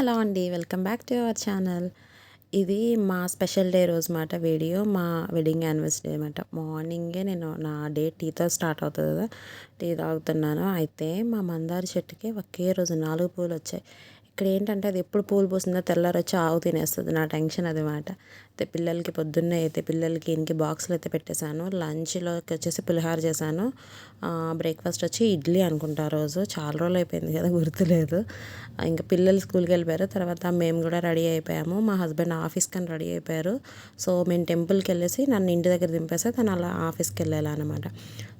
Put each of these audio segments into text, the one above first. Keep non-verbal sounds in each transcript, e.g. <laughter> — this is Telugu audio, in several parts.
హలో అండి welcome back to our channel. ఇది మా స్పెషల్ డే రోజు మాట వీడియో మా వెడ్డింగ్ యానివర్సరీ అనమాట మార్నింగే నేను నా డే టీతో స్టార్ట్ అవుతుంది కదా టీ తాగుతున్నాను. అయితే మా మందార చెట్టుకి ఒకే రోజు నాలుగు పూలు వచ్చాయి. ఇక్కడ ఏంటంటే అది ఎప్పుడు పూలు పూసిందో తెల్లారి వచ్చి ఆవు తినేస్తుంది నా టెన్షన్ అది మాట. అయితే పిల్లలకి పొద్దున్నే అయితే పిల్లలకి ఇంకి బాక్సులు అయితే పెట్టేశాను. లంచ్లోకి వచ్చేసి పులిహార చేశాను. బ్రేక్ఫాస్ట్ వచ్చి ఇడ్లీ అనుకుంటా రోజు. చాలా రోజులు అయిపోయింది కదా గుర్తులేదు. ఇంకా పిల్లలు స్కూల్కి వెళ్ళిపోయారు. తర్వాత మేము కూడా రెడీ అయిపోయాము. మా హస్బెండ్ ఆఫీస్కి అని రెడీ అయిపోయారు. సో మేము టెంపుల్కి వెళ్ళేసి నన్ను ఇంటి దగ్గర దింపేస్తే తను అలా ఆఫీస్కి వెళ్ళాలన్నమాట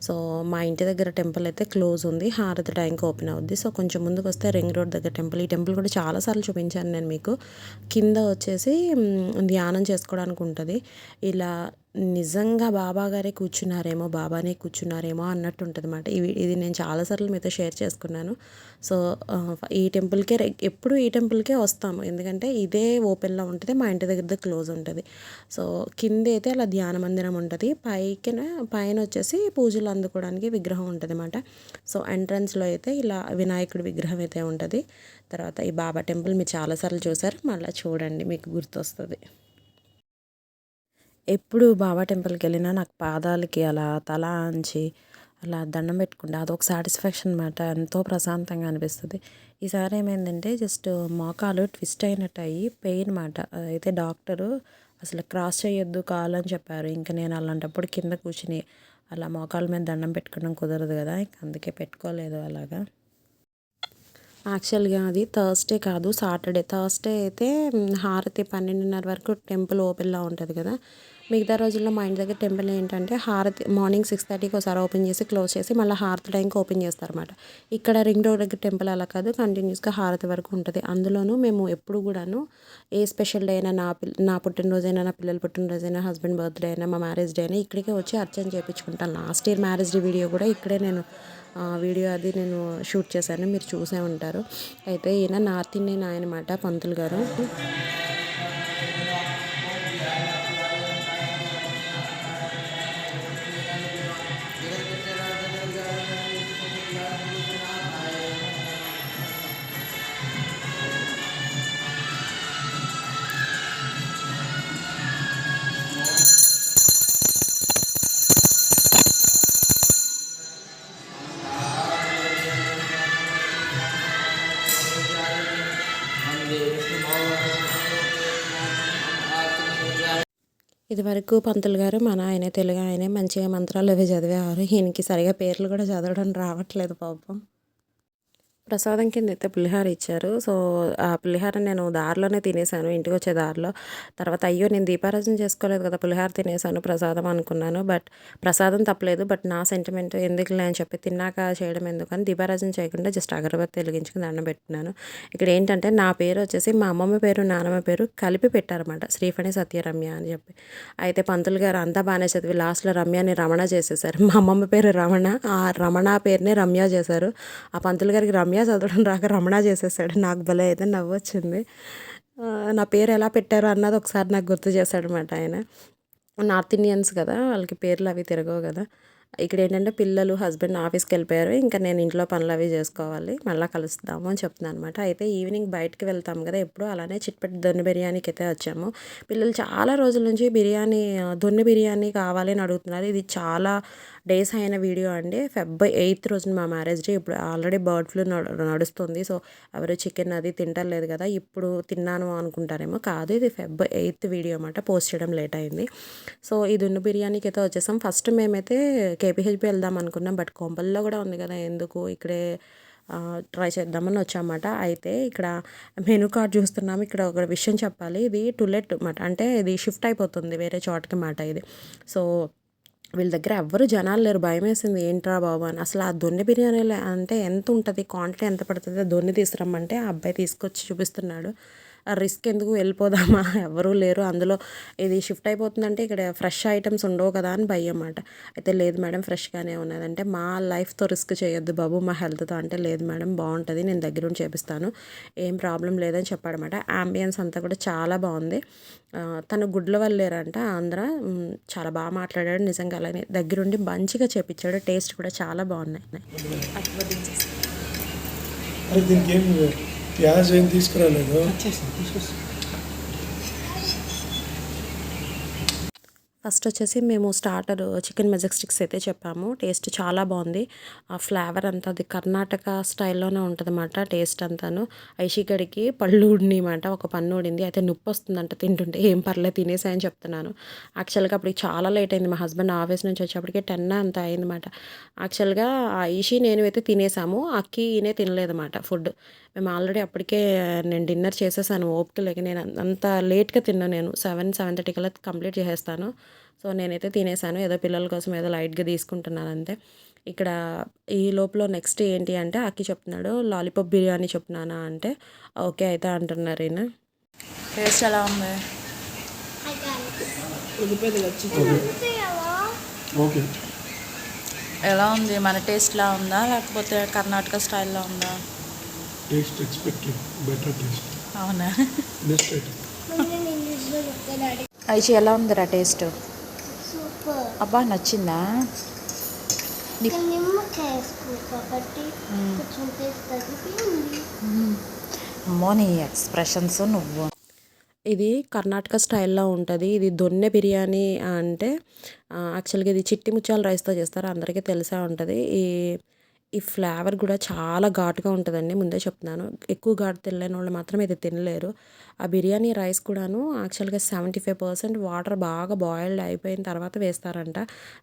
సో మా ఇంటి దగ్గర టెంపుల్ అయితే క్లోజ్ ఉంది. హారతి టైంకి ఓపెన్ అవుద్ది. సో కొంచెం ముందుకు వస్తే రింగ్ రోడ్ దగ్గర టెంపుల్. ఈ టెంపుల్ కూడా చాలాసార్లు చూపించాను నేను మీకు. కింద వచ్చేసి ధ్యానం ధ్యానం చేసుకోవడానికి ఉంటుంది ఇలా నిజంగా బాబా గారే కూర్చున్నారేమో బాబానే కూర్చున్నారేమో అన్నట్టు ఉంటుంది అనమాట ఇవి ఇది నేను చాలాసార్లు మీతో షేర్ చేసుకున్నాను. సో ఈ టెంపుల్కే ఎప్పుడు ఈ టెంపుల్కే వస్తాము. ఎందుకంటే ఇదే ఓపెన్లో ఉంటుంది మా ఇంటి దగ్గర క్లోజ్ ఉంటుంది. సో కింద అయితే అలా ధ్యాన మందిరం ఉంటుంది. పైకి పైన వచ్చేసి పూజలు అందుకోవడానికి విగ్రహం ఉంటుంది అనమాట సో ఎంట్రన్స్లో అయితే ఇలా వినాయకుడి విగ్రహం అయితే ఉంటుంది. తర్వాత ఈ బాబా టెంపుల్ మీరు చాలాసార్లు చూసారు. మళ్ళీ చూడండి మీకు గుర్తొస్తుంది. ఎప్పుడు బాబా టెంపుల్కి వెళ్ళినా నాకు పాదాలకి అలా తల అంచి అలా దండం పెట్టుకుంటే అదొక సాటిస్ఫాక్షన్ అనమాట ఎంతో ప్రశాంతంగా అనిపిస్తుంది. ఈసారి ఏమైందంటే జస్ట్ మోకాలు ట్విస్ట్ అయినట్టు అయ్యి పెయిన్ మాట అయితే డాక్టరు అసలు క్రాస్ చేయొద్దు కాలు అని చెప్పారు. ఇంకా నేను అలాంటప్పుడు కింద కూర్చుని అలా మోకాల మీద దండం పెట్టుకోవడం కుదరదు కదా ఇంక అందుకే పెట్టుకోలేదు అలాగా. యాక్చువల్గా అది థర్స్డే కాదు సాటర్డే. థర్స్డే అయితే హారతి పన్నెండున్నర వరకు టెంపుల్ ఓపెన్లో ఉంటుంది కదా. మిగతా రోజుల్లో మా ఇంటి దగ్గర టెంపుల్ ఏంటంటే హారతి మార్నింగ్ సిక్స్ థర్టీకి ఒకసారి ఓపెన్ చేసి క్లోజ్ చేసి మళ్ళీ హారతి టైంకి ఓపెన్ చేస్తారన్నమాట. ఇక్కడ రింగ్ రోడ్ దగ్గర టెంపుల్ అలా కాదు కంటిన్యూస్గా హారతి వరకు ఉంటుంది. అందులోనూ మేము ఎప్పుడు కూడాను ఏ స్పెషల్ డే అయినా నా పిల్ల నా పుట్టినరోజైనా నా పిల్లల పుట్టినరోజైనా హస్బెండ్ బర్త్డే అయినా మా మ్యారేజ్ డే అయినా ఇక్కడికే వచ్చి అర్చన చేయించుకుంటాను. Last year marriage day video కూడా ఇక్కడే నేను వీడియో అది నేను షూట్ చేశాను. మీరు చూసే ఉంటారు. అయితే ఈయన నార్త్ ఇండియన్ ఆయన అనమాట పంతులు గారు. ఇదివరకు పంతులు గారు మన ఆయన తెలుగు ఆయనే మంచిగా మంత్రాలు అవి చదివేవారు. ఈయనకి సరిగా పేర్లు కూడా చదవడం రావట్లేదు పాపం. ప్రసాదం కింద అయితే పులిహార ఇచ్చారు సో ఆ పులిహార నేను దారిలోనే తినేసాను. ఇంటికి వచ్చే దారిలో. తర్వాత అయ్యో నేను దీపారాజన చేసుకోలేదు కదా పులిహార తినేసాను ప్రసాదం అనుకున్నాను. బట్ ప్రసాదం తప్పలేదు. బట్ నా సెంటిమెంట్ ఎందుకులే అని చెప్పి తిన్నాక చేయడం ఎందుకని దీపారాజన చేయకుండా జస్ట్ అగరబత్తి వెలిగించుకుని దండం పెట్టినాను ఇక్కడ ఏంటంటే నా పేరు వచ్చేసి మా అమ్మమ్మ పేరు నాన్నమ్మ పేరు కలిపి పెట్టారన్నమాట. శ్రీఫణి సత్యరమ్య అని చెప్పి. అయితే పంతులు గారు అంతా బాగానే చదివి లాస్ట్లో రమ్యని రమణ చేసేసారు. మా అమ్మమ్మ పేరు రమణ ఆ రమణ పేరునే రమ్య చేశారు. ఆ పంతులు గారికి రమ్య చదవడం రాక రమణ చేసేసాడు. నాకు భలే అయితే నవ్వు వచ్చింది నా పేరు ఎలా పెట్టారు అన్నది ఒకసారి నాకు గుర్తు చేశాడనమాట ఆయన. నార్త్ ఇండియన్స్ కదా వాళ్ళకి పేర్లు అవి తిరగవు కదా. ఇక్కడ ఏంటంటే పిల్లలు హస్బెండ్ ఆఫీస్కి వెళ్ళిపోయారు. ఇంకా నేను ఇంట్లో పనులు అవి చేసుకోవాలి. మళ్ళీ కలుస్తాము అని చెప్తున్నాను అనమాట అయితే ఈవినింగ్ బయటకు వెళ్తాం కదా ఎప్పుడు అలానే చిట్పెట్టి దొన్ని బిర్యానీకి అయితే వచ్చాము. పిల్లలు చాలా రోజుల నుంచి బిర్యానీ దొన్ని బిర్యానీ కావాలి అని అడుగుతున్నారు. ఇది చాలా డేస్ అయిన వీడియో అండి. ఫెబ్ ఎయిత్ రోజున మా మ్యారేజ్ డే. ఇప్పుడు ఆల్రెడీ బర్డ్ ఫ్లూ నడుస్తుంది. సో ఎవరు చికెన్ అది తింటలేదు కదా ఇప్పుడు తిన్నాను అనుకుంటారేమో. కాదు ఇది ఫెబ్ ఎయిత్ వీడియో అన్నమాట. పోస్ట్ చేయడం లేట్ అయింది. సో ఈ దున్ను బిర్యానీకి అయితే వచ్చేసాం. ఫస్ట్ మేమైతే కేపీహెచ్పి వెళ్దాం అనుకున్నాం. బట్ కొంపల్లో కూడా ఉంది కదా ఎందుకు ఇక్కడే ట్రై చేద్దామని వచ్చామన్నమాట అయితే ఇక్కడ మెనూ కార్డ్ చూస్తున్నాము ఇక్కడ ఒక విషయం చెప్పాలి. ఇది టులెట్ అన్నమాట. అంటే ఇది షిఫ్ట్ అయిపోతుంది వేరే చోటకి మాట ఇది. సో వీళ్ళ దగ్గర ఎవ్వరు జనాలు లేరు. భయం వేసింది ఏంట్రా బాబు అని. అసలు ఆ దొన్నె బిర్యానీలో అంటే ఎంత ఉంటుంది? క్వాంటిటీ ఎంత పడుతుంది? దొన్నె తీసుకురమ్మంటే ఆ అబ్బాయి తీసుకొచ్చి చూపిస్తున్నాడు. రిస్క్ ఎందుకు వెళ్ళిపోదామా? <laughs> ఎవరూ లేరు. అందులో ఇది షిఫ్ట్ అయిపోతుందంటే ఇక్కడ ఫ్రెష్ ఐటమ్స్ ఉండవు కదా అని భయం అన్నమాట. అయితే లేదు మేడం ఫ్రెష్గానే ఉన్నది. అంటే మా లైఫ్తో రిస్క్ చేయొద్దు బాబు మా హెల్త్తో. అంటే లేదు మేడం బాగుంటుంది నేను దగ్గరుండి చేపిస్తాను. ఏం ప్రాబ్లం లేదని చెప్పాడనమాట అంబియన్స్ అంతా కూడా చాలా బాగుంది. తను గుడ్ల వల్లేరంట ఆంధ్ర చాలా బాగా మాట్లాడాడు నిజంగా అలానే. దగ్గరుండి మంచిగా చేపించాడు టేస్ట్ కూడా చాలా బాగున్నాయి. అరే ప్యాజ్ ఏం తీసుకురాలేదు. ఫస్ట్ వచ్చేసి మేము స్టార్టర్ చికెన్ మెజెక్స్టిక్స్ అయితే చెప్పాము. టేస్ట్ చాలా బాగుంది. ఆ ఫ్లేవర్ అంతా అది కర్ణాటక స్టైల్లోనే ఉంటుంది అన్నమాట టేస్ట్ అంతాను. ఐషికడికి పళ్ళు ఊడినాయన్నమాట. ఒక పన్ను ఊడింది. అయితే నొప్పి వస్తుందంట తింటుంటే. ఏం పర్లేదు తినేసాయని చెప్తున్నాను. యాక్చువల్గా అప్పటికి చాలా లేట్ అయింది. మా హస్బెండ్ ఆఫీస్ నుంచి వచ్చేప్పటికి టెన్ అంత అయిందన్నమాట. యాక్చువల్గా ఆ ఐషి నేను అయితే తినేసాము. అక్కి ఈయనే తినలేదన్నమాట ఫుడ్. మేము ఆల్రెడీ అప్పటికే నేను డిన్నర్ చేసేసాను. ఓపిక లేక నేను అంత లేట్గా తిన్నాను నేను. సెవెన్ సెవెన్ థర్టీ కల్లా కంప్లీట్ చేసేస్తాను. సో నేనైతే తినేసాను. ఏదో పిల్లల కోసం ఏదో లైట్గా తీసుకుంటున్నాను అంతే. ఇక్కడ ఈ లోపల నెక్స్ట్ ఏంటి అంటే అక్కి చెప్తున్నాడు లాలీపాప్ బిర్యానీ చెప్తున్నానా అంటే ఓకే అయితే అంటున్నారు ఈయన. టేస్ట్ ఎలా ఉంది? ఓకే. ఎలా ఉంది? మన టేస్ట్లా ఉందా? లేకపోతే కర్ణాటక స్టైల్లో ఉందా? టేస్ట్ ఎక్స్పెక్టెడ్ బెటర్ టేస్ట్ అవునా? ఐటమ్ ఐషి ఎలా ఉందిరా టేస్ట్? సూపర్. అబ్బా నచ్చిందా? అమ్మో నీ ఎక్స్ప్రెషన్స్ నువ్వు. ఇది కర్ణాటక స్టైల్లో ఉంటుంది. ఇది దొన్నె బిర్యానీ అంటే యాక్చువల్గా ఇది చిట్టి ముత్యాల రైస్తో చేస్తారు. అందరికీ తెలిసే ఉంటుంది. ఈ ఈ ఫ్లేవర్ కూడా చాలా ఘాటుగా ఉంటుందండి ముందే చెప్తున్నాను. ఎక్కువ ఘాటు తినలేని వాళ్ళు మాత్రం ఇది తినలేరు. ఆ బిర్యానీ రైస్ కూడాను యాక్చువల్గా సెవెంటీ ఫైవ్ పర్సెంట్ వాటర్ బాగా బాయిల్డ్ అయిపోయిన తర్వాత వేస్తారంట.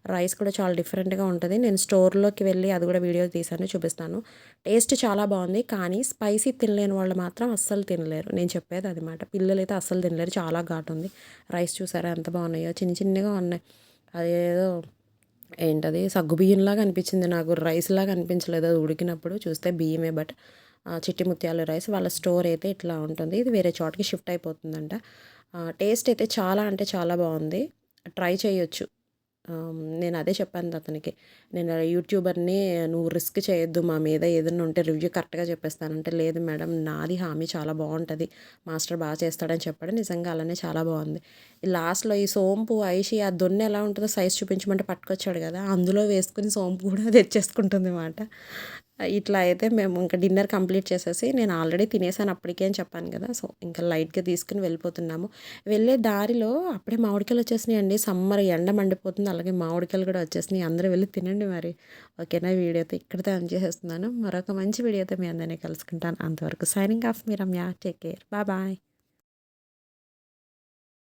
రైస్ కూడా చాలా డిఫరెంట్గా ఉంటుంది. నేను స్టోర్లోకి వెళ్ళి అది కూడా వీడియో తీసాను చూపిస్తాను. టేస్ట్ చాలా బాగుంది కానీ స్పైసీ తినలేని వాళ్ళు మాత్రం అస్సలు తినలేరు. నేను చెప్పేది అది పిల్లలు అయితే అస్సలు తినలేరు చాలా ఘాటు ఉంది. రైస్ చూసారా ఎంత బాగున్నాయో? చిన్న చిన్నగా ఉన్నాయి. అదేదో ఏంటది? సగ్గు బియ్యంలాగా అనిపించింది నాకు. రైస్ లాగా అనిపించలేదు. అది ఉడికినప్పుడు చూస్తే బియ్యమే బట్ చిట్టి ముత్యాలు రైస్ వాళ్ళ స్టోర్ అయితే ఇట్లా ఉంటుంది. ఇది వేరే చోటకి షిఫ్ట్ అయిపోతుందంట. టేస్ట్ అయితే చాలా అంటే చాలా బాగుంది. ట్రై చేయొచ్చు. నేను అదే చెప్పాను అతనికి. నేను యూట్యూబర్ని నువ్వు రిస్క్ చేయొద్దు మా మీద ఏదైనా ఉంటే రివ్యూ కరెక్ట్గా చెప్పేస్తానంటే లేదు మేడం నాది హామీ చాలా బాగుంటుంది మాస్టర్ బాగా చేస్తాడని చెప్పాడు నిజంగా అలానే చాలా బాగుంది. లాస్ట్లో ఈ సోంపు ఐషి ఆ దొన్నె ఎలా ఉంటుందో సైజ్ చూపించమంటే పట్టుకొచ్చాడు కదా అందులో వేసుకుని సోంపు కూడా <laughs> తెచ్చేసుకుంటుంది అన్నమాట ఇట్లా అయితే మేము ఇంకా డిన్నర్ కంప్లీట్ చేసేసి నేను ఆల్రెడీ తినేసాను అప్పటికే అని చెప్పాను కదా. సో ఇంకా లైట్గా తీసుకుని వెళ్ళిపోతున్నాము. వెళ్ళే దారిలో అప్పుడే మామిడికాయలు వచ్చేసినాయి అండి సమ్మర్ ఎండ మండిపోతుంది. అలాగే మామిడికాయలు కూడా వచ్చేసినాయి. అందరూ వెళ్ళి తినండి మరి. ఓకేనా? వీడియో అయితే ఇక్కడితో ఎండ్ చేసేస్తున్నాను. మరొక మంచి వీడియోతో మీ అందరినీ కలుసుకుంటాను. అంతవరకు సైనింగ్ ఆఫ్ మీ Ramya. Take care. Bye bye.